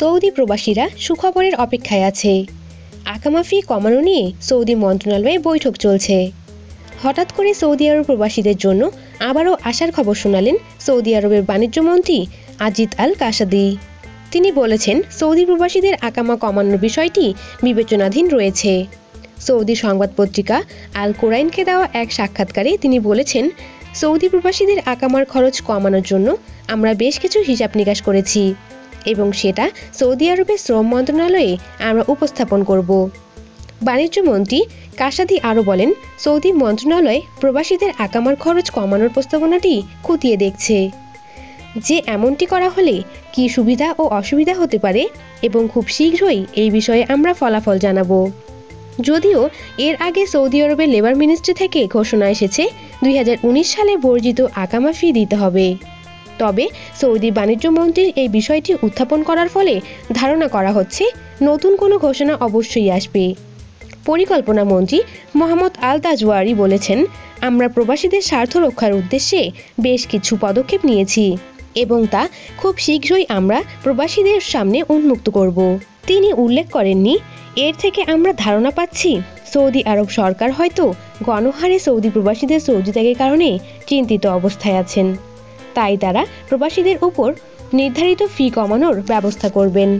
Saudi প্রবাসীরা সুখবরের অপেক্ষায় আছে। আকামা ফি কমানো নিয়ে সৌদি মন্ত্রণালয়ে বৈঠক চলছে। হঠাৎ করে সৌদি আরব প্রবাসীদের জন্য আবারও আসার খবর শোনালেন সৌদি আরবের বাণিজ্য মন্ত্রী আজিদ আল কাসাদি। তিনি বলেছেন, সৌদি প্রবাসীদের আকামা কমানোর বিষয়টি বিবেচনাধীন রয়েছে। সৌদি সংবাদ পত্রিকা আল কোরাইনকে দেওয়া এক সাক্ষাৎকারে তিনি বলেছেন, সৌদি প্রবাসীদের আকামার খরচ কমানোর জন্য আমরা বেশ কিছু হিসাব নিকাশ করেছি। এবং সেটা সৌদি আরবের শ্রম মন্ত্রণালয়ে আমরা উপস্থাপন করব। বাণিজ্য মন্ত্রী কাসাদি আরও বলেন, সৌদি মন্ত্রণালয় প্রবাসীদের আকামার খরচ কমানোর প্রস্তাবনাটি খতিয়ে দেখছে। যে এমনটি করা হলে কি সুবিধা ও অসুবিধা হতে পারে এবং খুব শীঘ্রই এই বিষয়ে আমরা ফলাফল জানাব। যদিও এর আগে সৌদি আরবের লেবার মিনিস্ট্রি থেকে ঘোষণা এসেছে, দুই হাজার উনিশ সালে বর্জিত আকামা ফি দিতে হবে। তবে সৌদি বাণিজ্য মন্ত্রীর এই বিষয়টি উত্থাপন করার ফলে ধারণা করা হচ্ছে নতুন কোনো ঘোষণা অবশ্যই আসবে। পরিকল্পনা মন্ত্রী মোহাম্মদ আল তাজওয়ারি বলেছেন, আমরা প্রবাসীদের স্বার্থ রক্ষার উদ্দেশ্যে বেশ কিছু পদক্ষেপ নিয়েছি এবং তা খুব শীঘ্রই আমরা প্রবাসীদের সামনে উন্মুক্ত করব। তিনি উল্লেখ করেননি, এর থেকে আমরা ধারণা পাচ্ছি সৌদি আরব সরকার হয়তো গণহারে সৌদি প্রবাসীদের সৌদি ত্যাগের কারণে চিন্তিত অবস্থায় আছেন। তাই তারা প্রবাসীদের উপর নির্ধারিত ফি কমানোর ব্যবস্থা করবেন।